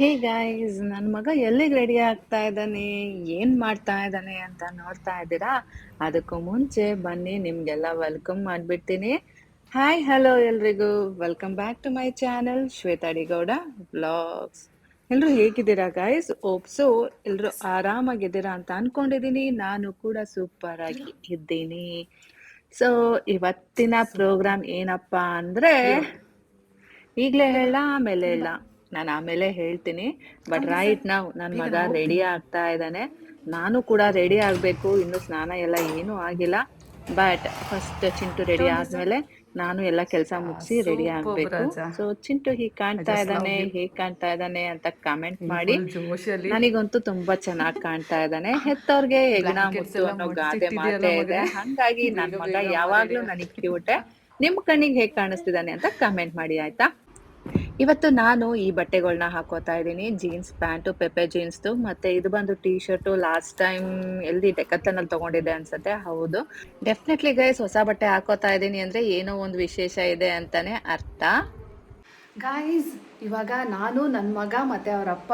Hey guys ನನ್ನ ಮಗ ಎಲ್ಲಿಗೆ ರೆಡಿ ಆಗ್ತಾ ಇದ್ದಾನೆ? ಏನ್ ಮಾಡ್ತಾ ಇದ್ದಾನೆ ಅಂತ ನೋಡ್ತಾ ಇದ್ದೀರಾ? ಅದಕ್ಕೂ ಮುಂಚೆ ಬನ್ನಿ ನಿಮ್ಗೆಲ್ಲ ವೆಲ್ಕಮ್ ಮಾಡ್ಬಿಡ್ತೀನಿ. ಹಾಯ್ ಹಲೋ ಎಲ್ರಿಗೂ. Welcome back to my channel Shwetha D Gowda vlogs ಎಲ್ರು ಹೇಗಿದ್ದೀರಾ ಗಾಯ್ಸ್ ಓಪ್ಸು ಎಲ್ರು ಆರಾಮಾಗಿದ್ದೀರಾ ಅಂತ ಅನ್ಕೊಂಡಿದ್ದೀನಿ. ನಾನು ಕೂಡ ಸೂಪರ್ ಆಗಿ ಇದ್ದೀನಿ. ಸೊ ಇವತ್ತಿನ ಪ್ರೋಗ್ರಾಮ್ ಏನಪ್ಪಾ ಅಂದ್ರೆ ಈಗ್ಲೇ ಹೇಳ ಆಮೇಲೆ ಹೇಳ. ನಾನು ಆಮೇಲೆ ಹೇಳ್ತೀನಿ. ಬಟ್ ರೈಟ್ ನಾವು ನನ್ನ ಮಗ ರೆಡಿ ಆಗ್ತಾ ಇದ್ದಾನೆ. ನಾನು ಕೂಡ ರೆಡಿ ಆಗ್ಬೇಕು. ಇನ್ನು ಸ್ನಾನ ಎಲ್ಲ ಏನೂ ಆಗಿಲ್ಲ. ಬಟ್ ಫಸ್ಟ್ ಚಿಂಟು ರೆಡಿ ಆದ್ಮೇಲೆ ನಾನು ಎಲ್ಲ ಕೆಲಸ ಮುಗಿಸಿ ರೆಡಿ ಆಗ್ಬೇಕು. ಸೊ ಚಿಂಟು ಹೀಗ್ ಕಾಣ್ತಾ ಇದ್ದಾನೆ ಹೇಗ್ ಕಾಣ್ತಾ ಇದ್ದಾನೆ ಅಂತ ಕಾಮೆಂಟ್ ಮಾಡಿ. ನನಗಂತೂ ತುಂಬಾ ಚೆನ್ನಾಗಿ ಕಾಣ್ತಾ ಇದ್ದಾನೆ. ಹೆತ್ತವ್ರಿಗೆ ಹೆಗ್ಣ ಮುತ್ತು ಅನ್ನೋ ಗಾದೆ ಮಾತೇ ಇದೆ. ಹಂಗಾಗಿ ನನ್ ಮಗ ಯಾವಾಗ್ಲೂ ನನಗ್ ಕ್ಯೂಟೆ ನಿಮ್ ಕಣ್ಣಿಗೆ ಹೇಗ್ ಕಾಣಿಸ್ತಿದ್ದಾನೆ ಅಂತ ಕಮೆಂಟ್ ಮಾಡಿ ಆಯ್ತಾ? ಇವತ್ತು ನಾನು ಈ ಬಟ್ಟೆಗಳನ್ನ ಹಾಕೋತಾ ಇದ್ದೀನಿ. ಜೀನ್ಸ್ ಪ್ಯಾಂಟು ಪೆಪೆ ಜೀನ್ಸ್ದು ಮತ್ತೆ ಇದು ಬಂದು ಟೀ ಶರ್ಟು ಲಾಸ್ಟ್ ಟೈಮ್ ಎಲ್ಲಿ ಡೆಕತ್ತನಲ್ಲಿ ತಗೊಂಡಿದ್ದೆ ಅನ್ಸುತ್ತೆ. ಹೌದು. ಡೆಫಿನೆಟ್ಲಿ ಗೈಸ್ ಹೊಸ ಬಟ್ಟೆ ಹಾಕೋತಾ ಇದ್ದೀನಿ ಅಂದ್ರೆ ಏನೋ ಒಂದು ವಿಶೇಷ ಇದೆ ಅಂತಾನೆ ಅರ್ಥ. ಗಾಯ್ಸ್ ಇವಾಗ ನಾನು ನನ್ನ ಮಗ ಮತ್ತೆ ಅವರ ಅಪ್ಪ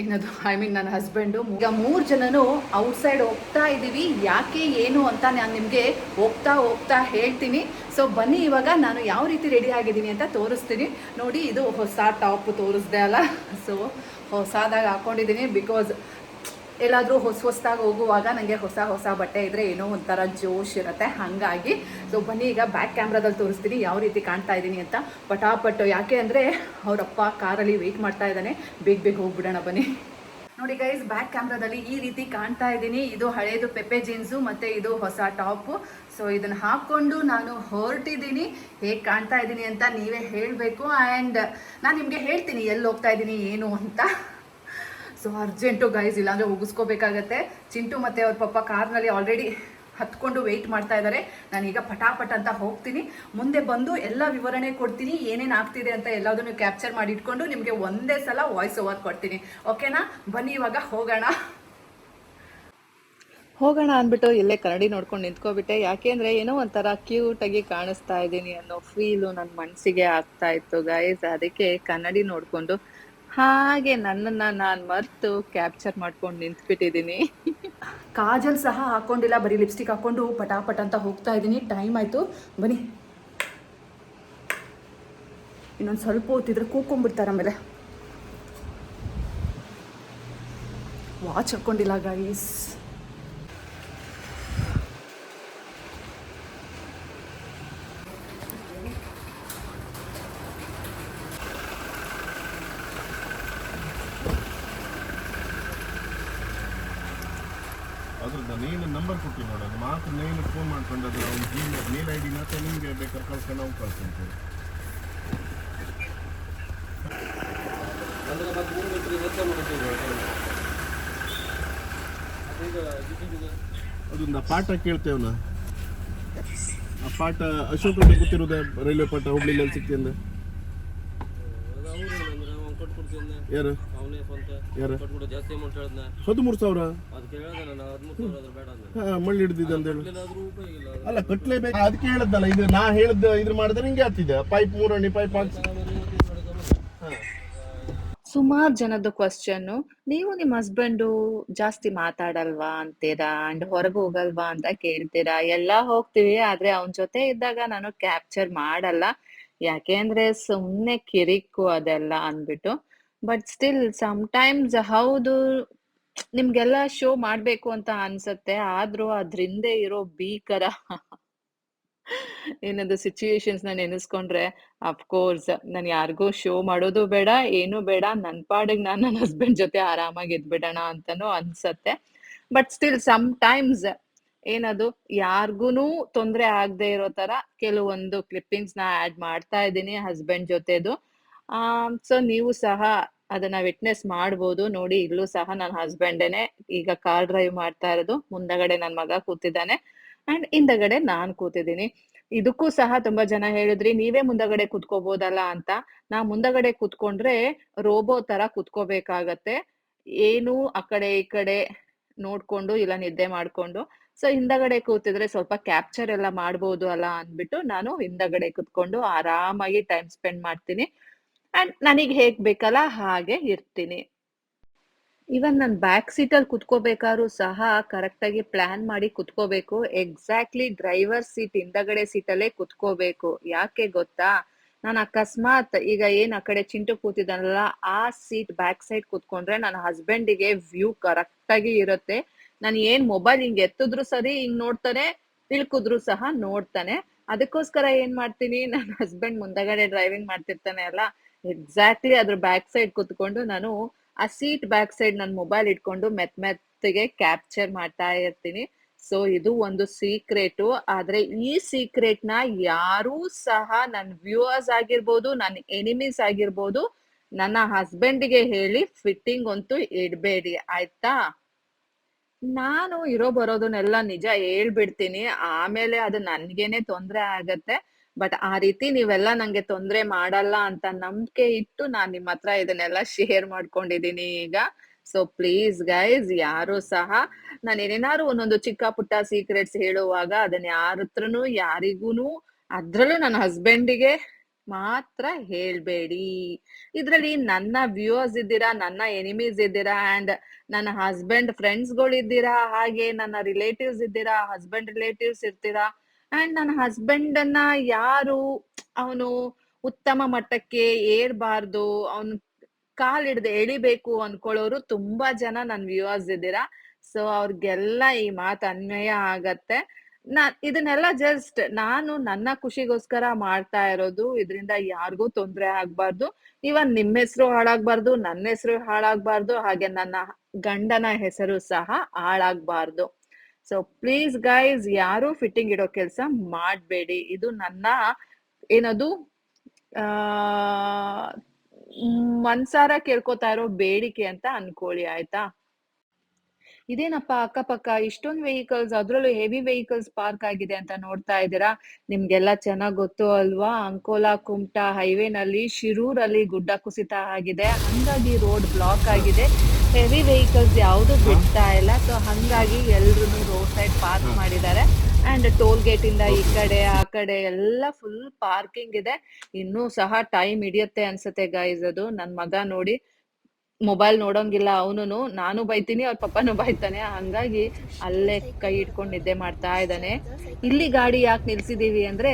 ಏನದು ಐ ಮೀನ್ ನನ್ನ ಹಸ್ಬೆಂಡು ಈಗ ಮೂರು ಜನನು ಔಟ್ಸೈಡ್ ಹೋಗ್ತಾ ಇದ್ದೀವಿ ಯಾಕೆ, ಏನು ಅಂತ ನಾನು ನಿಮಗೆ ಹೋಗ್ತಾ ಹೋಗ್ತಾ ಹೇಳ್ತೀನಿ. ಸೊ ಬನ್ನಿ, ಇವಾಗ ನಾನು ಯಾವ ರೀತಿ ರೆಡಿ ಆಗಿದ್ದೀನಿ ಅಂತ ತೋರಿಸ್ತೀನಿ. ನೋಡಿ, ಇದು ಹೊಸ ಟಾಪ್ ತೋರಿಸ್ದೆ ಅಲ್ಲ? ಸೊ ಹೊಸದಾಗಿ ಹಾಕೊಂಡಿದ್ದೀನಿ ಬಿಕಾಸ್ ಎಲ್ಲಾದರೂ ಹೊಸ ಹೊಸದಾಗಿ ಹೋಗುವಾಗ ನನಗೆ ಹೊಸ ಹೊಸ ಬಟ್ಟೆ ಇದ್ದರೆ ಏನೋ ಒಂಥರ ಜೋಶ್ ಇರುತ್ತೆ. ಹಾಗಾಗಿ ಸೊ ಬನ್ನಿ, ಈಗ ಬ್ಯಾಕ್ ಕ್ಯಾಮ್ರಾದಲ್ಲಿ ತೋರಿಸ್ತೀನಿ ಯಾವ ರೀತಿ ಕಾಣ್ತಾ ಇದ್ದೀನಿ ಅಂತ. ಪಟಾಪಟ್ಟು ಯಾಕೆ ಅಂದರೆ ಅವರಪ್ಪ ಕಾರಲ್ಲಿ ವೆಯ್ಟ್ ಮಾಡ್ತಾ ಇದ್ದಾನೆ. ಬೇಗ ಬೇಗ ಹೋಗ್ಬಿಡೋಣ ಬನ್ನಿ. ನೋಡಿ ಗೈಸ್ ಬ್ಯಾಕ್ ಕ್ಯಾಮ್ರಾದಲ್ಲಿ ಈ ರೀತಿ ಕಾಣ್ತಾ ಇದ್ದೀನಿ. ಇದು ಹಳೇದು ಪೆಪ್ಪೆ ಜೀನ್ಸು ಮತ್ತು ಇದು ಹೊಸ ಟಾಪು ಸೊ ಇದನ್ನು ಹಾಕ್ಕೊಂಡು ನಾನು ಹೊರಟಿದ್ದೀನಿ. ಹೇಗೆ ಕಾಣ್ತಾ ಇದ್ದೀನಿ ಅಂತ ನೀವೇ ಹೇಳಬೇಕು. ಆ್ಯಂಡ್ ನಾನು ನಿಮಗೆ ಹೇಳ್ತೀನಿ ಎಲ್ಲಿ ಹೋಗ್ತಾ ಇದ್ದೀನಿ, ಏನು ಅಂತ. ಸೊ ಅರ್ಜೆಂಟು ಗೈಸ್ ಇಲ್ಲಾಂದರೆ ಉಗಿಸ್ಕೋಬೇಕಾಗತ್ತೆ. ಚಿಂಟು ಮತ್ತೆ ಅವ್ರ ಪಪ್ಪ ಕಾರ್ನಲ್ಲಿ ಆಲ್ರೆಡಿ ಹತ್ಕೊಂಡು ವೆಯ್ಟ್ ಮಾಡ್ತಾ ಇದ್ದಾರೆ ನಾನೀಗ ಪಟಾಪಟ ಅಂತ ಹೋಗ್ತೀನಿ. ಮುಂದೆ ಬಂದು ಎಲ್ಲ ವಿವರಣೆ ಕೊಡ್ತೀನಿ, ಏನೇನು ಆಗ್ತಿದೆ ಅಂತ ಎಲ್ಲದನ್ನು ಕ್ಯಾಪ್ಚರ್ ಮಾಡಿ ಇಟ್ಕೊಂಡು ನಿಮಗೆ ಒಂದೇ ಸಲ ವಾಯ್ಸ್ ಓವರ್ ಕೊಡ್ತೀನಿ. ಓಕೆನಾ ಬನ್ನಿ, ಇವಾಗ ಹೋಗೋಣ. ಹೋಗೋಣ ಅಂದ್ಬಿಟ್ಟು ಇಲ್ಲೇ ಕನ್ನಡಿ ನೋಡ್ಕೊಂಡು ನಿಂತ್ಕೊಬಿಟ್ಟೆ. ಯಾಕೆಂದ್ರೆ ಏನೋ ಒಂಥರ ಕ್ಯೂಟ್ ಆಗಿ ಕಾಣಿಸ್ತಾ ಇದ್ದೀನಿ ಅನ್ನೋ ಫೀಲು ನನ್ನ ಮನಸ್ಸಿಗೆ ಆಗ್ತಾ ಇತ್ತು ಗೈಸ್ ಅದಕ್ಕೆ ಕನ್ನಡಿ ನೋಡ್ಕೊಂಡು ಹಾಗೆ ನನ್ನನ್ನ ನಾನು ಮರ್ತು ಕ್ಯಾಪ್ಚರ್ ಮಾಡ್ಕೊಂಡು ನಿಂತ್ಬಿಟ್ಟಿದ್ದೀನಿ ಕಾಜಲ್ ಸಹ ಹಾಕೊಂಡಿಲ್ಲ, ಬರೀ ಲಿಪ್ಸ್ಟಿಕ್ ಹಾಕೊಂಡು ಪಟಾಪಟ ಅಂತ ಹೋಗ್ತಾ ಇದ್ದೀನಿ ಟೈಮ್ ಆಯಿತು. ಬನ್ನಿ. ಇನ್ನೊಂದು ಸ್ವಲ್ಪ ಹೊತ್ತಿದ್ರೆ ಕೂಕೊಂಡ್ಬಿಡ್ತಾರೆ ಆಮೇಲೆ. ವಾಚ್ ಹಾಕ್ಕೊಂಡಿಲ್ಲ ಗೈಸ್ ಅದ್ರದ್ದು ನೀನು ನಂಬರ್ ಕೊಟ್ಟು ನೋಡೋದು ಮಾತ್ರ ಮಾಡ್ಕೊಂಡು ಅವ್ನ ಜಿಮೇಲ್ ಮೇಲ್ ಐ ಡಿ ಮಾತ್ರ ನಿಮಗೆ ಬೇಕಾದ್ರೆ ಕಳ್ಕೊಂಡು ನಾವು ಕಳ್ಸ್ಕೊಂತೀವಿ. ಅದೊಂದು ಪಾಠ ಕೇಳ್ತೇವನ ಆ ಪಾಠ ಅಶೋಕ್ ಗೊತ್ತಿರೋದ ರೈಲ್ವೆ ಪಾಠ ಹುಬ್ಳಿಲಿ ಸಿಗ್ತಿ ಅಂದ. ಯಾರು? ಯಾರು? ಹದಿಮೂರು ಸಾವಿರ? ಮಳ್ಳಿ ಹಿಡ್ದಿದ್ದ ಅಂತ ಹೇಳು. ಅಲ್ಲ ಕಟ್ಲೇಬೇಕು. ಅದಕ್ಕೆ ಹೇಳದ್ದಲ್ಲ ಇದು ನಾ ಹೇಳದ್ ಇದ್ರ ಮಾಡಿದ್ರೆ ಹಿಂಗೆ ಆಗ್ತಿದೆ ಪೈಪ್ ಮೂರಣ್ಣಿ ಪೈಪ್ ಮಾಡ್ಕೊಂಬಂದೆ. ಸುಮಾರು ಜನದ ಕ್ವಶನ್ ನೀವು ನಿಮ್ಮ ಹಸ್ಬೆಂಡು ಜಾಸ್ತಿ ಮಾತಾಡಲ್ವಾ ಅಂತೀರಾ? ಅಂಡ್ ಹೊರಗೆ ಹೋಗಲ್ವಾ ಅಂತ ಕೇಳ್ತೀರಾ? ಎಲ್ಲ ಹೋಗ್ತೀವಿ ಆದ್ರೆ ಅವನ ಜೊತೆ ಇದ್ದಾಗ ನಾನು ಕ್ಯಾಪ್ಚರ್ ಮಾಡಲ್ಲ. ಯಾಕೆಂದ್ರೆ ಸುಮ್ನೆ ಕಿರಿಕು ಅದೆಲ್ಲ ಅಂದ್ಬಿಟ್ಟು. ಬಟ್ ಸ್ಟಿಲ್ ಟೈಮ್ಸ್ ಹೌದು, ನಿಮ್ಗೆಲ್ಲ ಶೋ ಮಾಡ್ಬೇಕು ಅಂತ ಅನ್ಸತ್ತೆ. ಆದ್ರೂ ಅದ್ರಿಂದೆ ಇರೋ ಭೀಕರ ಏನದು ಸಿಚುಯೇಷನ್ಸ್ನ ನೆನೆಸ್ಕೊಂಡ್ರೆ ಅಫ್ಕೋರ್ಸ್ ನಾನು ಯಾರಿಗೂ ಶೋ ಮಾಡೋದು ಬೇಡ, ಏನು ಬೇಡ ನನ್ನ ಪಾಡಿಗೆ ನಾನು ನನ್ನ ಹಸ್ಬೆಂಡ್ ಜೊತೆ ಆರಾಮಾಗಿ ಇದ್ಬಿಡೋಣ ಅಂತಾನು ಅನ್ಸತ್ತೆ. ಬಟ್ ಸ್ಟಿಲ್ ಸಮ್ ಟೈಮ್ಸ್ ಏನದು, ಯಾರ್ಗೂನು ತೊಂದರೆ ಆಗದೆ ಇರೋ ತರ ಕೆಲವೊಂದು ಕ್ಲಿಪ್ಪಿಂಗ್ಸ್ನ ಆಡ್ ಮಾಡ್ತಾ ಇದ್ದೀನಿ ಹಸ್ಬೆಂಡ್ ಜೊತೆದು. ಸೊ ನೀವು ಸಹ ಅದನ್ನ ವಿಟ್ನೆಸ್ ಮಾಡ್ಬೋದು. ನೋಡಿ, ಇಲ್ಲೂ ಸಹ ನನ್ನ ಹಸ್ಬೆಂಡೇನೆ ಈಗ ಕಾರ್ ಡ್ರೈವ್ ಮಾಡ್ತಾ ಇರೋದು. ಮುಂದಗಡೆ ನನ್ನ ಮಗ ಕೂತಿದ್ದಾನೆ. ಅಂಡ್ ಹಿಂದಗಡೆ ನಾನ್ ಕೂತಿದ್ದೀನಿ. ಇದಕ್ಕೂ ಸಹ ತುಂಬಾ ಜನ ಹೇಳಿದ್ರಿ, ನೀವೇ ಮುಂದಗಡೆ ಕುತ್ಕೋಬೋದಲ್ಲ ಅಂತ. ನಾ ಮುಂದಗಡೆ ಕುತ್ಕೊಂಡ್ರೆ ರೋಬೋ ತರ ಕುತ್ಕೋಬೇಕಾಗತ್ತೆ. ಏನು ಆ ಕಡೆ ಈ ಕಡೆ ನೋಡ್ಕೊಂಡು ಇಲ್ಲ ನಿದ್ದೆ ಮಾಡ್ಕೊಂಡು. ಸೊ ಹಿಂದಗಡೆ ಕೂತಿದ್ರೆ ಸ್ವಲ್ಪ ಕ್ಯಾಪ್ಚರ್ ಎಲ್ಲ ಮಾಡ್ಬೋದು ಅಲ್ಲ ಅಂದ್ಬಿಟ್ಟು ನಾನು ಹಿಂದಗಡೆ ಕುತ್ಕೊಂಡು ಆರಾಮಾಗಿ ಟೈಮ್ ಸ್ಪೆಂಡ್ ಮಾಡ್ತೀನಿ. ಅಂಡ್ ನನಗೆ ಹೇಗ್ ಬೇಕಲ್ಲ ಹಾಗೆ ಇರ್ತೀನಿ. ಇವನ್ ನಾನು ಬ್ಯಾಕ್ ಸೀಟಲ್ಲಿ ಕುತ್ಕೋಬೇಕಾದ್ರೂ ಸಹ ಕರೆಕ್ಟಾಗಿ ಪ್ಲಾನ್ ಮಾಡಿ ಕುತ್ಕೋಬೇಕು. ಎಕ್ಸಾಕ್ಟ್ಲಿ ಡ್ರೈವರ್ ಸೀಟ್ ಹಿಂದಗಡೆ ಸೀಟಲ್ಲೇ ಕುತ್ಕೋಬೇಕು. ಯಾಕೆ ಗೊತ್ತಾ? ನಾನು ಅಕಸ್ಮಾತ್ ಈಗ ಏನ್ ಆ ಕಡೆ ಚಿಂಟು ಕೂತಿದ್ದಾನಲ್ಲ, ಆ ಸೀಟ್ ಬ್ಯಾಕ್ ಸೈಡ್ ಕುತ್ಕೊಂಡ್ರೆ ನನ್ನ ಹಸ್ಬೆಂಡಿಗೆ ವ್ಯೂ ಕರೆಕ್ಟಾಗಿ ಇರುತ್ತೆ. ನಾನು ಏನ್ ಮೊಬೈಲ್ ಹಿಂಗ್ ಎತ್ತಿದ್ರು ಸರಿ, ಹಿಂಗ್ ನೋಡ್ತಾನೆ ಇಳ್ಕುದ್ರು ಸಹ ನೋಡ್ತಾನೆ. ಅದಕ್ಕೋಸ್ಕರ ಏನ್ ಮಾಡ್ತೀನಿ? ನನ್ನ ಹಸ್ಬೆಂಡ್ ಮುಂದಗಡೆ ಡ್ರೈವಿಂಗ್ ಮಾಡ್ತಿರ್ತಾನೆ ಅಲ್ಲ. ಎಕ್ಸಾಕ್ಟ್ಲಿ ಅದ್ರ ಬ್ಯಾಕ್ ಸೈಡ್ ಕುತ್ಕೊಂಡು ನಾನು ಆ ಸೀಟ್ ಬ್ಯಾಕ್ ಸೈಡ್ ನನ್ನ ಮೊಬೈಲ್ ಇಟ್ಕೊಂಡು ಮೆತ್ ಮೆತ್ತಗೆ ಕ್ಯಾಪ್ಚರ್ ಮಾಡ್ತಾ ಇರ್ತೀನಿ. ಸೊ ಇದು ಒಂದು ಸೀಕ್ರೆಟು ಆದ್ರೆ ಈ ಸೀಕ್ರೆಟ್ನ ಯಾರು ಸಹ ನನ್ನ ವ್ಯೂವರ್ಸ್ ಆಗಿರ್ಬೋದು ನನ್ನ ಎನಿಮೀಸ್ ಆಗಿರ್ಬೋದು, ನನ್ನ ಹಸ್ಬೆಂಡ್ಗೆ ಹೇಳಿ ಫಿಟ್ಟಿಂಗ್ ಅಂತೂ ಇಡಬೇಡಿ, ಆಯ್ತಾ? ನಾನು ಇರೋ ಬರೋದನ್ನೆಲ್ಲ ನಿಜ ಹೇಳ್ಬಿಡ್ತೀನಿ. ಆಮೇಲೆ ಅದು ನನ್ಗೇನೆ ತೊಂದರೆ ಆಗತ್ತೆ. ಬಟ್ ಆ ರೀತಿ ನೀವೆಲ್ಲ ನಂಗೆ ತೊಂದ್ರೆ ಮಾಡಲ್ಲ ಅಂತ ನಂಬಿಕೆ ಇಟ್ಟು ನಾನ್ ನಿಮ್ಮ ಹತ್ರ ಇದನ್ನೆಲ್ಲ ಶೇರ್ ಮಾಡ್ಕೊಂಡಿದೀನಿ ಈಗ. ಸೊ ಪ್ಲೀಸ್ ಗೈಸ್ ಯಾರು ಸಹ ನಾನು ಏನೇನಾದ್ರು ಒಂದೊಂದು ಚಿಕ್ಕ ಪುಟ್ಟ ಸೀಕ್ರೆಟ್ಸ್ ಹೇಳುವಾಗ ಅದನ್ನ ಯಾರ ಹತ್ರನು ಯಾರಿಗೂನು ಅದ್ರಲ್ಲೂ ನನ್ನ ಹಸ್ಬೆಂಡಿಗೆ ಮಾತ್ರ ಹೇಳ್ಬೇಡಿ. ಇದ್ರಲ್ಲಿ ನನ್ನ ವ್ಯೂವರ್ಸ್ ಇದ್ದೀರಾ, ನನ್ನ ಎನಿಮೀಸ್ ಇದ್ದೀರಾ ಅಂಡ್ ನನ್ನ ಹಸ್ಬೆಂಡ್ ಫ್ರೆಂಡ್ಸ್ಗಳು ಇದ್ದೀರಾ ಹಾಗೆ ನನ್ನ ರಿಲೇಟಿವ್ಸ್ ಇದ್ದೀರಾ ಹಸ್ಬೆಂಡ್ ರಿಲೇಟಿವ್ಸ್ ಇರ್ತೀರಾ ಅಂಡ್ ನನ್ನ ಹಸ್ಬೆಂಡ್ ಅನ್ನ ಯಾರು ಅವನು ಉತ್ತಮ ಮಟ್ಟಕ್ಕೆ ಏರ್ಬಾರ್ದು, ಅವನ್ ಕಾಲ್ ಹಿಡ್ದು ಎಳಿಬೇಕು ಅನ್ಕೊಳ್ಳೋರು ತುಂಬಾ ಜನ ನನ್ ವ್ಯೂವರ್ಸ್ ಇದ್ದೀರಾ. ಸೊ ಅವ್ರಿಗೆಲ್ಲ ಈ ಮಾತು ಅನ್ವಯ ಆಗತ್ತೆ. ನಾ, ಇದನ್ನೆಲ್ಲ ಜಸ್ಟ್ ನಾನು ನನ್ನ ಖುಷಿಗೋಸ್ಕರ ಮಾಡ್ತಾ ಇರೋದು, ಇದರಿಂದ ಯಾರಿಗೂ ತೊಂದರೆ ಆಗ್ಬಾರ್ದು. ಇವನ್ ನಿಮ್ಮ ಹೆಸರು ಹಾಳಾಗ್ಬಾರ್ದು, ನನ್ನ ಹೆಸರು ಹಾಳಾಗ್ಬಾರ್ದು, ಹಾಗೆ ನನ್ನ ಗಂಡನ ಹೆಸರು ಸಹ ಹಾಳಾಗ್ಬಾರ್ದು. ಸೊ ಪ್ಲೀಸ್ ಗೈಸ್ ಯಾರು ಫಿಟ್ಟಿಂಗ್ ಇಡೋ ಕೆಲಸ ಮಾಡಬೇಡಿ. ಇದು ನನ್ನ ಏನದು? ಮನ್ಸಾರ ಕೇಳ್ಕೊತಾ ಇರೋ ಬೇಡಿಕೆ ಅಂತ ಅನ್ಕೊಳ್ಳಿ, ಆಯ್ತಾ? ಇದೇನಪ್ಪ ಅಕ್ಕಪಕ್ಕ ಇಷ್ಟೊಂದು ವೆಹಿಕಲ್ಸ್ ಅದರಲ್ಲೂ ಹೆವಿ ವೆಹಿಕಲ್ಸ್ ಪಾರ್ಕ್ ಆಗಿದೆ ಅಂತ ನೋಡ್ತಾ ಇದ್ದೀರಾ? ನಿಮ್ಗೆಲ್ಲ ಚೆನ್ನಾಗ್ ಗೊತ್ತು ಅಲ್ವಾ? ಅಂಕೋಲಾ ಕುಮಟಾ ಹೈವೇನಲ್ಲಿ ಶಿರೂರಲ್ಲಿ ಗುಡ್ಡ ಕುಸಿತ ಆಗಿದೆ. ಹಂಗಾಗಿ ರೋಡ್ ಬ್ಲಾಕ್ ಆಗಿದೆ. ಹೆವಿ ವೆಹಿಕಲ್ಸ್ ಯಾವುದು ಬಿಡ್ತಾ ಇಲ್ಲ. ಸೊ ಹಂಗಾಗಿ ಎಲ್ರು ರೋಡ್ ಸೈಡ್ ಪಾರ್ಕ್ ಮಾಡಿದ್ದಾರೆ. ಅಂಡ್ ಟೋಲ್ ಗೇಟ್ ಇಂದ ಈ ಕಡೆ ಆ ಕಡೆ ಎಲ್ಲ ಫುಲ್ ಪಾರ್ಕಿಂಗ್ ಇದೆ. ಇನ್ನೂ ಸಹ ಟೈಮ್ ಹಿಡಿಯುತ್ತೆ ಅನ್ಸುತ್ತೆ ಗೈಸ್ ಅದು. ನನ್ ಮಗ ನೋಡಿ ಮೊಬೈಲ್ ನೋಡೋಂಗಿಲ್ಲ ಅವನು ನಾನು ಬೈತೀನಿ ಅವ್ರ ಪಪ್ಪನೂ ಬೈತಾನೆ. ಹಂಗಾಗಿ ಅಲ್ಲೇ ಕೈ ಇಟ್ಕೊಂಡು ನಿದ್ದೆ ಮಾಡ್ತಾ ಇದ್ದಾನೆ. ಇಲ್ಲಿ ಗಾಡಿ ಯಾಕೆ ನಿಲ್ಸಿದೀವಿ ಅಂದ್ರೆ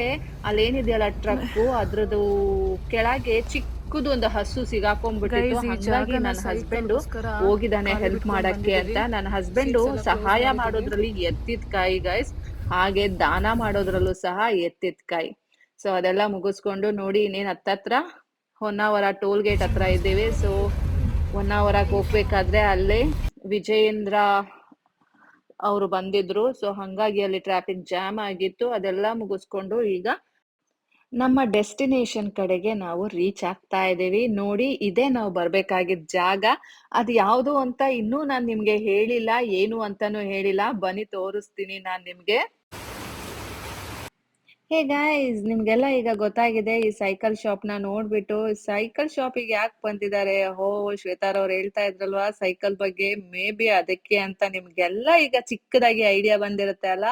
ಅಲ್ಲೇನಿದೆಯಲ್ಲ ಟ್ರಕ್ ಅದ್ರದ್ದು ಕೆಳಗೆ ಚಿಕ್ಕದು ಒಂದು ಹಸು ಸಿಗಾಕೊಂಡ್ಬಿಟ್ಟಿತ್ತು. ಹಂಗಾಗಿ ನನ್ನ ಹಸ್ಬೆಂಡ್ ಹೋಗಿದ್ದಾನೆ ಹೆಲ್ಪ್ ಮಾಡಕ್ಕೆ ಅಂತ. ನನ್ನ ಹಸ್ಬೆಂಡ್ ಸಹಾಯ ಮಾಡೋದ್ರಲ್ಲಿ ಎತ್ತಿದ ಕಾಯಿ ಗೈಸ್ ಹಾಗೆ ದಾನ ಮಾಡೋದ್ರಲ್ಲೂ ಸಹ ಎತ್ತಿದ ಕಾಯಿ. ಸೊ ಅದೆಲ್ಲ ಮುಗಿಸ್ಕೊಂಡು ನೋಡಿ ಇನ್ನೇನ್ ಹತ್ತತ್ರ? ಹೊನ್ನಾವರ ಟೋಲ್ ಗೇಟ್ ಹತ್ರ ಇದ್ದೇವೆ. ಸೊ ಹೊನ್ನಾವರಕ್ಕೆ ಹೋಗ್ಬೇಕಾದ್ರೆ ಅಲ್ಲಿ ವಿಜಯೇಂದ್ರ ಅವರು ಬಂದಿದ್ರು. ಸೊ ಹಂಗಾಗಿ ಅಲ್ಲಿ ಟ್ರಾಫಿಕ್ ಜಾಮ್ ಆಗಿತ್ತು. ಅದೆಲ್ಲ ಮುಗಿಸ್ಕೊಂಡು ಈಗ ನಮ್ಮ ಡೆಸ್ಟಿನೇಷನ್ ಕಡೆಗೆ ನಾವು ರೀಚ್ ಆಗ್ತಾ ಇದ್ದೀವಿ. ನೋಡಿ, ಇದೇ ನಾವು ಬರ್ಬೇಕಾಗಿದ್ದ ಜಾಗ. ಅದು ಯಾವುದು ಅಂತ ಇನ್ನೂ ನಾನು ನಿಮ್ಗೆ ಹೇಳಿಲ್ಲ. ಏನು ಅಂತಾನು ಹೇಳಿಲ್ಲ. ಬನ್ನಿ, ತೋರಿಸ್ತೀನಿ ನಾನು ನಿಮ್ಗೆ. ಹೇ ಗಾಯ್ಸ್ ನಿಮ್ಗೆಲ್ಲ ಈಗ ಗೊತ್ತಾಗಿದೆ ಈ ಸೈಕಲ್ ಶಾಪ್ನ ನೋಡ್ಬಿಟ್ಟು ಸೈಕಲ್ ಶಾಪಿಗೆ ಯಾಕೆ ಬಂದಿದ್ದಾರೆ? ಹೋ, ಶ್ವೇತಾರ ಅವ್ರು ಹೇಳ್ತಾ ಇದ್ರಲ್ವಾ ಸೈಕಲ್ ಬಗ್ಗೆ ಮೇ ಬಿ ಅದಕ್ಕೆ ಅಂತ ನಿಮ್ಗೆಲ್ಲ ಈಗ ಚಿಕ್ಕದಾಗಿ ಐಡಿಯಾ ಬಂದಿರುತ್ತೆ ಅಲ್ಲ?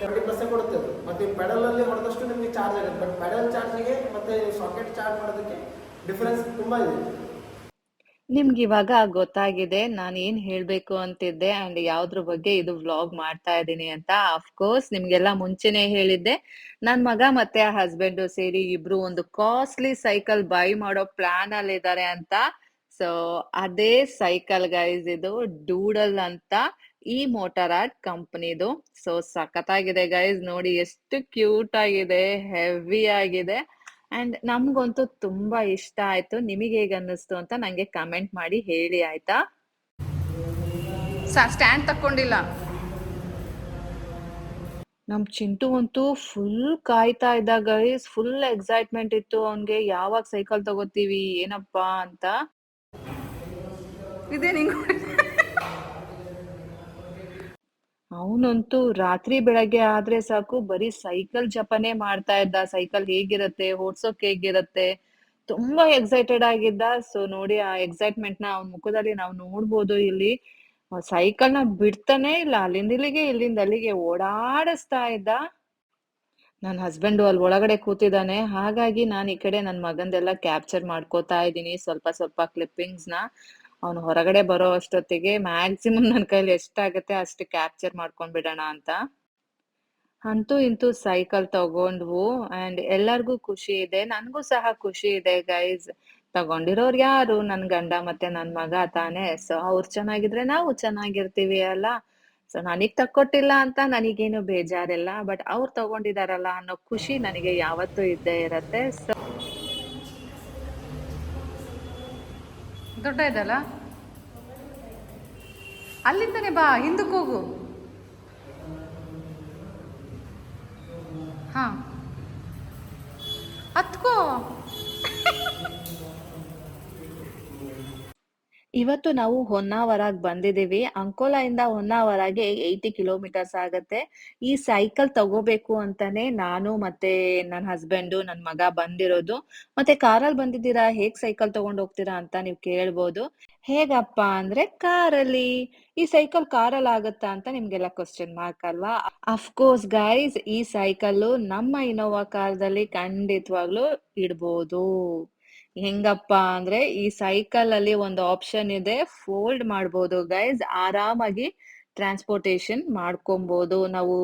ಟ್ವೆಂಟಿ ಪರ್ಸೆಂಟ್ ಕೊಡುತ್ತೆ ಮತ್ತೆ ಪೆಡಲ್ ಅಲ್ಲಿ ಹೊಡೆದಷ್ಟು ನಿಮಗೆ ಚಾರ್ಜ್ ಆಗುತ್ತೆ ಬಟ್ ಪೆಡಲ್ ಚಾರ್ಜಿಗೆ ಮತ್ತೆ ಸಾಕೆಟ್ ಚಾರ್ಜ್ ಮಾಡೋದಕ್ಕೆ ಡಿಫರೆನ್ಸ್ ತುಂಬಾ ಇದೆ ನಿಮ್ಗೆ ಇವಾಗ ಗೊತ್ತಾಗಿದೆ, ನಾನು ಏನ್ ಹೇಳ್ಬೇಕು ಅಂತಿದ್ದೆ ಅಂಡ್ ಯಾವ್ದ್ರ ಬಗ್ಗೆ ಇದು ವ್ಲಾಗ್ ಮಾಡ್ತಾ ಇದ್ದೀನಿ ಅಂತ. ಅಫ್ಕೋರ್ಸ್ ನಿಮ್ಗೆಲ್ಲ ಮುಂಚೆನೆ ಹೇಳಿದ್ದೆ. ನನ್ ಮಗ ಮತ್ತೆ ಆ ಹಸ್ಬೆಂಡು ಸೇರಿ ಇಬ್ರು ಒಂದು ಕಾಸ್ಟ್ಲಿ ಸೈಕಲ್ ಬೈ ಮಾಡೋ ಪ್ಲಾನ್ ಅಲ್ಲಿ ಇದ್ದಾರೆ ಅಂತ. ಸೊ ಅದೇ ಸೈಕಲ್ ಗೈಸ್ ಇದು ಡೂಡಲ್ ಅಂತ ಈ ಮೋಟಾರ್ ಆರ್ಟ್ ಕಂಪನಿದು ಸೊ ಸಖತ್ತಾಗಿದೆ ಗೈಸ್ ನೋಡಿ, ಎಷ್ಟು ಕ್ಯೂಟ್ ಆಗಿದೆ ಹೆವಿ ಆಗಿದೆ. ಅಂಡ್ ನಮ್ಗಂತೂ ತುಂಬಾ ಇಷ್ಟ ಆಯ್ತು. ನಿಮಗೆ ಹೇಗೆ ಅನ್ನಿಸ್ತು ಅಂತ ನಂಗೆ ಕಮೆಂಟ್ ಮಾಡಿ ಹೇಳಿ ಆಯ್ತಾ? ಸ್ಟ್ಯಾಂಡ್ ತಕ್ಕೊಂಡಿಲ್ಲ. ನಮ್ ಚಿಂಟು ಅಂತೂ ಫುಲ್ ಕಾಯ್ತಾ ಇದ್ದ ಗೈಸ್ ಫುಲ್ ಎಕ್ಸೈಟ್ಮೆಂಟ್ ಇತ್ತು ಅವನ್ಗೆ. ಯಾವಾಗ ಸೈಕಲ್ ತಗೋತೀವಿ ಏನಪ್ಪಾ ಅಂತ. ಇದೇ ನಿಂಗೆ ಅವನಂತೂ ರಾತ್ರಿ ಬೆಳಗ್ಗೆ ಆದ್ರೆ ಸಾಕು, ಬರೀ ಸೈಕಲ್ ಜಪನೆ ಮಾಡ್ತಾ ಇದ್ದ. ಸೈಕಲ್ ಹೇಗಿರತ್ತೆ, ಓಡ್ಸೋಕ್ ಹೇಗಿರತ್ತೆ. ತುಂಬಾ ಎಕ್ಸೈಟೆಡ್ ಆಗಿದ್ದ. ಸೊ ನೋಡಿ ಆ ಎಕ್ಸೈಟ್ಮೆಂಟ್ನ ಅವನ ಮುಖದಲ್ಲಿ ನಾವು ನೋಡ್ಬೋದು ಇಲ್ಲಿ. ಸೈಕಲ್ನ ಬಿಡ್ತಾನೆ ಇಲ್ಲ. ಅಲ್ಲಿಂದ ಇಲ್ಲಿಗೆ, ಇಲ್ಲಿಂದ ಅಲ್ಲಿಗೆ ಓಡಾಡಿಸ್ತಾ ಇದ್ದ. ನನ್ನ ಹಸ್ಬೆಂಡು ಅಲ್ಲಿ ಒಳಗಡೆ ಕೂತಿದ್ದಾನೆ. ಹಾಗಾಗಿ ನಾನು ಈ ಕಡೆ ನನ್ನ ಮಗಂದೆಲ್ಲ ಕ್ಯಾಪ್ಚರ್ ಮಾಡ್ಕೋತಾ ಇದ್ದೀನಿ. ಸ್ವಲ್ಪ ಸ್ವಲ್ಪ ಕ್ಲಿಪ್ಪಿಂಗ್ಸ್ನ ಅವನು ಹೊರಗಡೆ ಬರೋ ಅಷ್ಟೊತ್ತಿಗೆ ಮ್ಯಾಕ್ಸಿಮಮ್ ನನ್ನ ಕೈಲಿ ಎಷ್ಟಾಗುತ್ತೆ ಅಷ್ಟು ಕ್ಯಾಪ್ಚರ್ ಮಾಡ್ಕೊಂಡ್ಬಿಡೋಣ ಅಂತ. ಅಂತೂ ಇಂತೂ ಸೈಕಲ್ ತಗೊಂಡ್ವು ಅಂಡ್ ಎಲ್ಲರಿಗೂ ಖುಷಿ ಇದೆ, ನನಗೂ ಸಹ ಖುಷಿ ಇದೆ ಗೈಸ್ ತಗೊಂಡಿರೋರು ಯಾರು? ನನ್ನ ಗಂಡ ಮತ್ತೆ ನನ್ನ ಮಗ ತಾನೇ. ಸೊ ಅವ್ರು ಚೆನ್ನಾಗಿದ್ರೆ ನಾವು ಚೆನ್ನಾಗಿರ್ತೀವಿ ಅಲ್ಲ? ಸೊ ನನಗ್ ತಕ್ಕೊಟ್ಟಿಲ್ಲ ಅಂತ ನನಗೇನು ಬೇಜಾರಿಲ್ಲ ಬಟ್ ಅವ್ರು ತಗೊಂಡಿದಾರಲ್ಲ ಅನ್ನೋ ಖುಷಿ ನನಗೆ ಯಾವತ್ತೂ ಇದ್ದೇ ಇರತ್ತೆ. ಸೊ ದೊಡ್ಡ ಇದಲ್ಲ ಅಲ್ಲಿಂದನೇ ಬಾ ಹಿಂದಕ್ಕೆ ಹೋಗು. ಹಾ. ಹತ್ಕೋ. ಇವತ್ತು ನಾವು ಹೊನ್ನಾವರಾಗ್ ಬಂದಿದೀವಿ ಅಂಕೋಲಾಯಿಂದ ಹೊನ್ನಾವರಾಗೆ ಏಯ್ಟಿ ಕಿಲೋಮೀಟರ್ಸ್ ಆಗತ್ತೆ. ಈ ಸೈಕಲ್ ತಗೋಬೇಕು ಅಂತಾನೆ ನಾನು ಮತ್ತೆ ನನ್ನ ಹಸ್ಬೆಂಡು ನನ್ನ ಮಗ ಬಂದಿರೋದು. ಮತ್ತೆ ಕಾರಲ್ಲಿ ಬಂದಿದ್ದೀರಾ? ಹೇಗ್ ಸೈಕಲ್ ತಗೊಂಡ್ ಹೋಗ್ತೀರಾ ಅಂತ ನೀವು ಕೇಳ್ಬೋದು. ಹೇಗಪ್ಪ ಅಂದ್ರೆ ಕಾರಲ್ಲಿ. ಈ ಸೈಕಲ್ ಕಾರಲ್ಲಿ ಆಗತ್ತಾ ಅಂತ ನಿಮ್ಗೆಲ್ಲ ಕ್ವಶನ್ ಮಾರ್ಕ್ ಅಲ್ವಾ? ಅಫ್ಕೋರ್ಸ್ ಗೈಸ್ ಈ ಸೈಕಲ್ ನಮ್ಮ ಇನೋವಾ ಕಾರ್ದಲ್ಲಿ ಖಂಡಿತವಾಗ್ಲೂ ಇಡ್ಬೋದು. ಹೆಂಗಪ್ಪ ಅಂದ್ರೆ ಈ ಸೈಕಲ್ ಅಲ್ಲಿ ಒಂದು ಆಪ್ಷನ್ ಇದೆ ಫೋಲ್ಡ್ ಮಾಡ್ಬೋದು ಗೈಸ್ ಆರಾಮಾಗಿ ಟ್ರಾನ್ಸ್ಪೋರ್ಟೇಶನ್ ಮಾಡ್ಕೊಬಹುದು ನಾವು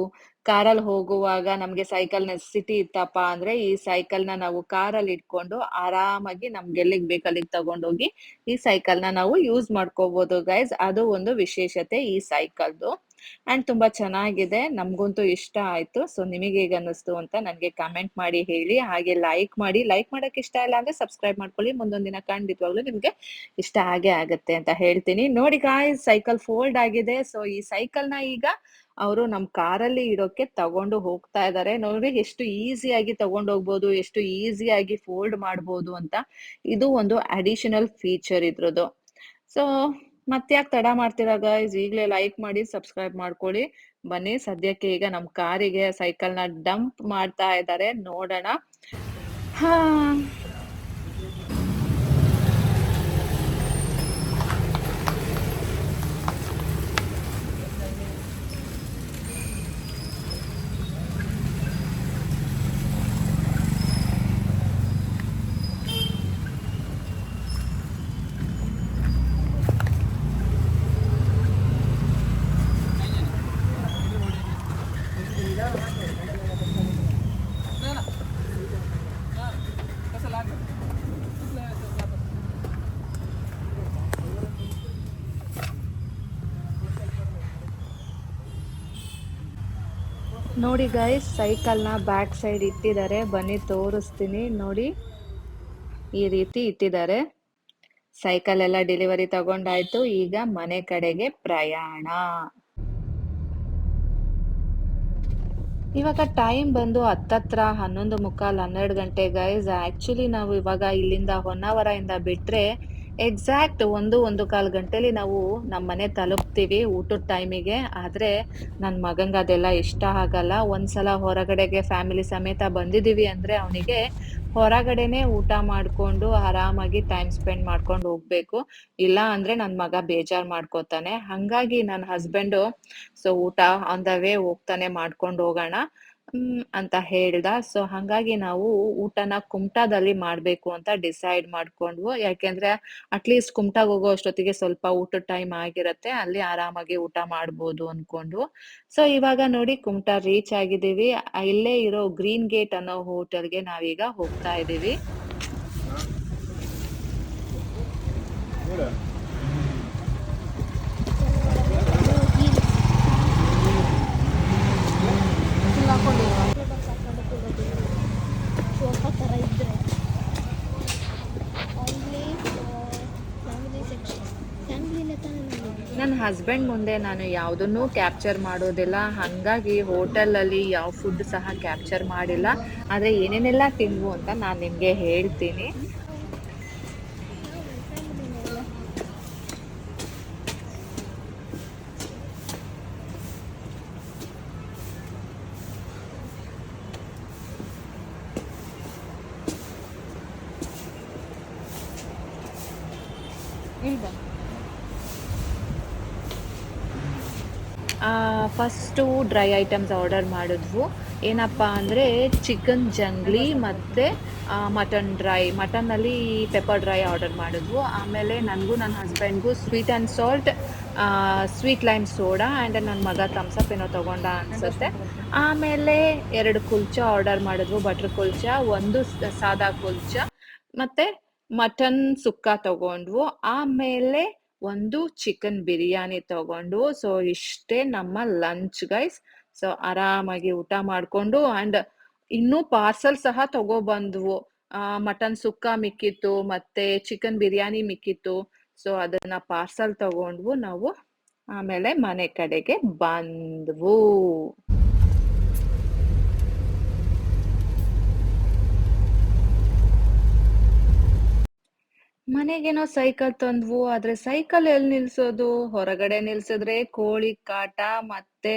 ಕಾರಲ್ಲಿ ಹೋಗುವಾಗ ನಮ್ಗೆ ಸೈಕಲ್ ನೆಸಿಟಿ ಇತ್ತಪ್ಪ ಅಂದ್ರೆ ಈ ಸೈಕಲ್ನ ನಾವು ಕಾರಲ್ಲಿ ಇಟ್ಕೊಂಡು ಆರಾಮಾಗಿ ನಮ್ಗೆ ಎಲ್ಲಿಗೆ ಬೇಕಲ್ಲಿಗೆ ತಗೊಂಡೋಗಿ ಈ ಸೈಕಲ್ನ ನಾವು ಯೂಸ್ ಮಾಡ್ಕೋಬಹುದು ಗೈಸ್ ಅದು ಒಂದು ವಿಶೇಷತೆ ಈ ಸೈಕಲ್ದು ಅಂಡ್ ತುಂಬಾ ಚೆನ್ನಾಗಿದೆ. ನಮ್ಗಂತೂ ಇಷ್ಟ ಆಯ್ತು. ಸೊ, ನಿಮಗೆ ಹೇಗೆ ಅನ್ನಿಸ್ತು ಅಂತ ನನಗೆ ಕಮೆಂಟ್ ಮಾಡಿ ಹೇಳಿ. ಹಾಗೆ ಲೈಕ್ ಮಾಡಿ. ಲೈಕ್ ಮಾಡಕ್ ಇಷ್ಟ ಇಲ್ಲ ಅಂದ್ರೆ ಸಬ್ಸ್ಕ್ರೈಬ್ ಮಾಡ್ಕೊಳ್ಳಿ. ಮುಂದೊಂದ್ ದಿನ ಖಂಡಿತವಾಗ್ಲೂ ನಿಮ್ಗೆ ಇಷ್ಟ ಆಗೇ ಆಗತ್ತೆ ಅಂತ ಹೇಳ್ತೀನಿ. ನೋಡಿ ಗಾಯ್ಸ್ ಸೈಕಲ್ ಫೋಲ್ಡ್ ಆಗಿದೆ. ಸೊ ಈ ಸೈಕಲ್ನ ಈಗ ಅವರು ನಮ್ ಕಾರಲ್ಲಿ ಇಡೋಕೆ ತಗೊಂಡು ಹೋಗ್ತಾ ಇದ್ದಾರೆ ನೋಡಿ ಎಷ್ಟು ಈಸಿಯಾಗಿ ತಗೊಂಡು ಹೋಗ್ಬೋದು, ಎಷ್ಟು ಈಸಿಯಾಗಿ ಫೋಲ್ಡ್ ಮಾಡ್ಬೋದು ಅಂತ. ಇದು ಒಂದು ಅಡಿಷನಲ್ ಫೀಚರ್ ಇದ್ರದ್ದು. ಸೊ ಮತ್ತ್ಯಾಕ್ ತಡ ಮಾಡ್ತೀರಾ ಗೈಸ್ ಈಗಲೇ ಲೈಕ್ ಮಾಡಿ ಸಬ್ಸ್ಕ್ರೈಬ್ ಮಾಡ್ಕೊಳ್ಳಿ ಬನ್ನಿ, ಸದ್ಯಕ್ಕೆ ಈಗ ನಮ್ ಕಾರಿಗೆ ಸೈಕಲ್ನ ಡಂಪ್ ಮಾಡ್ತಾ ಇದ್ದಾರೆ ನೋಡೋಣ. ಹಾ. ನೋಡಿ ಗೈಸ್ ಸೈಕಲ್ನ ಬ್ಯಾಕ್ ಸೈಡ್ ಇಟ್ಟಿದ್ದಾರೆ. ಬನ್ನಿ, ತೋರಿಸ್ತೀನಿ. ನೋಡಿ, ಈ ರೀತಿ ಇಟ್ಟಿದ್ದಾರೆ. ಸೈಕಲ್ ಎಲ್ಲ ಡೆಲಿವರಿ ತಗೊಂಡಾಯ್ತು. ಈಗ ಮನೆ ಕಡೆಗೆ ಪ್ರಯಾಣ. ಇವಾಗ ಟೈಮ್ ಬಂದು ಹತ್ತತ್ರ, ಹನ್ನೊಂದು ಮುಕ್ಕಾಲ್, ಹನ್ನೆರಡು ಗಂಟೆ ಗೈಸ್ ಆಕ್ಚುಲಿ ನಾವು ಇವಾಗ ಇಲ್ಲಿಂದ ಹೊನ್ನಾವರದಿಂದ ಬಿಟ್ರೆ ಎಕ್ಸಾಕ್ಟ್ ಒಂದು ಒಂದು ಕಾಲು ಗಂಟೆಲಿ ನಾವು ನಮ್ಮ ಮನೆ ತಲುಪ್ತೀವಿ ಊಟದ ಟೈಮಿಗೆ ಆದ್ರೆ ನನ್ನ ಮಗಂಗೆ ಅದೆಲ್ಲ ಇಷ್ಟ ಆಗಲ್ಲ. ಒಂದ್ಸಲ ಹೊರಗಡೆಗೆ ಫ್ಯಾಮಿಲಿ ಸಮೇತ ಬಂದಿದೀವಿ ಅಂದ್ರೆ ಅವನಿಗೆ ಹೊರಗಡೆನೆ ಊಟ ಮಾಡ್ಕೊಂಡು ಆರಾಮಾಗಿ ಟೈಮ್ ಸ್ಪೆಂಡ್ ಮಾಡ್ಕೊಂಡು ಹೋಗ್ಬೇಕು. ಇಲ್ಲ ಅಂದ್ರೆ ನನ್ ಮಗ ಬೇಜಾರ್ ಮಾಡ್ಕೋತಾನೆ. ಹಂಗಾಗಿ ನನ್ನ ಹಸ್ಬೆಂಡು ಸೊ ಊಟ ಆನ್ ದ ವೇ ಹೋಗ್ತಾನೆ ಮಾಡ್ಕೊಂಡು ಹೋಗೋಣ. ಅಂತ ಹೇಳ್ದ. ಸೊ ಹಂಗಾಗಿ ನಾವು ಊಟನ ಕುಮಟಾದಲ್ಲಿ ಮಾಡಬೇಕು ಅಂತ ಡಿಸೈಡ್ ಮಾಡ್ಕೊಂಡ್ವು. ಯಾಕೆಂದ್ರೆ ಅಟ್ಲೀಸ್ಟ್ ಕುಮಟಾಗ್ ಹೋಗೋ ಅಷ್ಟೊತ್ತಿಗೆ ಸ್ವಲ್ಪ ಊಟದ ಟೈಮ್ ಆಗಿರತ್ತೆ. ಅಲ್ಲಿ ಆರಾಮಾಗಿ ಊಟ ಮಾಡ್ಬೋದು ಅನ್ಕೊಂಡ್ವು. ಸೊ ಇವಾಗ ನೋಡಿ ಕುಮಟಾ ರೀಚ್ ಆಗಿದ್ದೀವಿ. ಇಲ್ಲೇ ಇರೋ ಗ್ರೀನ್ ಗೇಟ್ ಅನ್ನೋ ಹೋಟೆಲ್ಗೆ ನಾವೀಗ ಹೋಗ್ತಾ ಇದೀವಿ ಸೋಫಾ ಥರ ಇದ್ದರೆ ಓನ್ಲಿ ಫ್ಯಾಮಿಲಿ ಸೆಕ್ಷನ್ ಫ್ಯಾಮಿಲಿನೇ ತಾನೇ ನಾನು ನನ್ನ ಹಸ್ಬೆಂಡ್ ಮುಂದೆ ನಾನು ಯಾವುದನ್ನು ಕ್ಯಾಪ್ಚರ್ ಮಾಡೋದಿಲ್ಲ. ಹಾಗಾಗಿ ಹೋಟೆಲಲ್ಲಿ ಯಾವ ಫುಡ್ ಸಹ ಕ್ಯಾಪ್ಚರ್ ಮಾಡಿಲ್ಲ. ಆದರೆ ಏನೇನೆಲ್ಲ ತಿನ್ವು ಅಂತ ನಾನು ನಿಮಗೆ ಹೇಳ್ತೀನಿ. ಫಸ್ಟು ಡ್ರೈ ಐಟಮ್ಸ್ ಆರ್ಡರ್ ಮಾಡಿದ್ವು. ಏನಪ್ಪ ಅಂದರೆ ಚಿಕನ್ ಜಂಗ್ಲಿ ಮತ್ತು ಮಟನ್ ಡ್ರೈ ಮಟನಲ್ಲಿ ಪೆಪ್ಪರ್ ಡ್ರೈ ಆರ್ಡರ್ ಮಾಡಿದ್ವು. ಆಮೇಲೆ ನನಗೂ ನನ್ನ ಹಸ್ಬೆಂಡ್ಗೂ sweet and salt sweet lime soda and ನನ್ನ ಮಗ ಥಮ್ಸಪ್ ಏನೋ ತೊಗೊಂಡ ಅನಿಸುತ್ತೆ. ಆಮೇಲೆ ಎರಡು ಕುಲ್ಚ ಆರ್ಡರ್ ಮಾಡಿದ್ವು, ಬಟರ್ ಕುಲ್ಚ, ಒಂದು ಸಾದಾ ಕುಲ್ಚ ಮತ್ತು ಮಟನ್ ಸುಕ್ಕ ತಗೊಂಡ್ವು. ಆಮೇಲೆ ಒಂದು ಚಿಕನ್ ಬಿರಿಯಾನಿ ತಗೊಂಡು ಸೊ ಇಷ್ಟೇ ನಮ್ಮ ಲಂಚ್ ಗೈಸ್ ಸೊ ಆರಾಮಾಗಿ ಊಟ ಮಾಡಿಕೊಂಡು ಆ್ಯಂಡ್ ಇನ್ನೂ ಪಾರ್ಸಲ್ ಸಹ ತಗೊಬಂದ್ವು. ಮಟನ್ ಸುಕ್ಕ ಮಿಕ್ಕಿತ್ತು, ಮತ್ತೆ ಚಿಕನ್ ಬಿರಿಯಾನಿ ಮಿಕ್ಕಿತ್ತು. ಸೊ ಅದನ್ನ ಪಾರ್ಸಲ್ ತಗೊಂಡ್ವು ನಾವು. ಆಮೇಲೆ ಮನೆ ಕಡೆಗೆ ಬಂದ್ವು. ಮನೆಗೇನೋ ಸೈಕಲ್ ತಂದ್ವು, ಆದ್ರೆ ಸೈಕಲ್ ಎಲ್ಲಿ ನಿಲ್ಸೋದು? ಹೊರಗಡೆ ನಿಲ್ಸಿದ್ರೆ ಕೋಳಿ ಕಾಟ ಮತ್ತೆ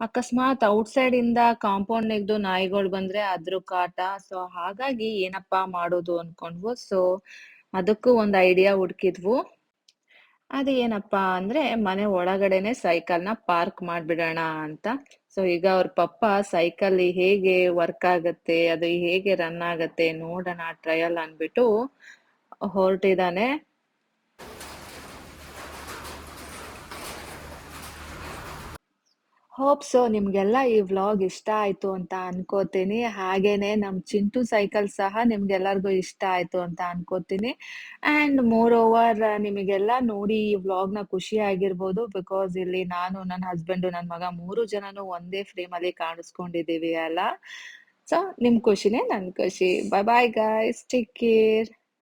ಅಕಸ್ಮಾತ್ ಔಟ್ಸೈಡ್ ಇಂದ ಕಾಂಪೌಂಡ್ ನೆಗ್ದು ನಾಯಿಗಳು ಬಂದ್ರೆ ಅದ್ರ ಕಾಟ. ಸೊ ಹಾಗಾಗಿ ಏನಪ್ಪಾ ಮಾಡೋದು ಅನ್ಕೊಂಡ್ವು. ಸೊ ಅದಕ್ಕೂ ಒಂದು ಐಡಿಯಾ ಹುಡ್ಕಿದ್ವು. ಅದು ಏನಪ್ಪಾ ಅಂದ್ರೆ ಮನೆ ಒಳಗಡೆನೆ ಸೈಕಲ್ನ ಪಾರ್ಕ್ ಮಾಡ್ಬಿಡೋಣ ಅಂತ. ಸೊ ಈಗ ಅವ್ರ ಪಪ್ಪ ಸೈಕಲ್ ಹೇಗೆ ವರ್ಕ್ ಆಗತ್ತೆ, ಅದು ಹೇಗೆ ರನ್ ಆಗತ್ತೆ ನೋಡೋಣ, ಟ್ರಯಲ್ ಅನ್ಬಿಟ್ಟು ಹೊರಟಿದ್ದಾನೆ. ಹೋಪ್ ಸೊ ನಿಮ್ಗೆಲ್ಲ ಈ ವ್ಲಾಗ್ ಇಷ್ಟ ಆಯ್ತು ಅಂತ ಅನ್ಕೋತೀನಿ. ಹಾಗೇನೆ ನಮ್ ಚಿಂಟು ಸೈಕಲ್ ಸಹ ನಿಮ್ಗೆಲ್ಲರಿಗೂ ಇಷ್ಟ ಆಯ್ತು ಅಂತ ಅನ್ಕೋತೀನಿ. ಅಂಡ್ ಮೋರ್ ಓವರ್ ನಿಮಗೆಲ್ಲ ನೋಡಿ ಈ ವ್ಲಾಗ್ನ ಖುಷಿ ಆಗಿರ್ಬೋದು ಬಿಕಾಸ್ ಇಲ್ಲಿ ನಾನು ನನ್ನ ಹಸ್ಬೆಂಡು ನನ್ನ ಮಗ ಮೂರು ಜನನು ಒಂದೇ ಫ್ರೇಮ್ ಅಲ್ಲಿ ಕಾಣಿಸ್ಕೊಂಡಿದೀವಿ ಅಲ್ಲ. ಸೊ ನಿಮ್ ಖುಷಿನೇ ನನ್ ಖುಷಿ. Bye bye guys take care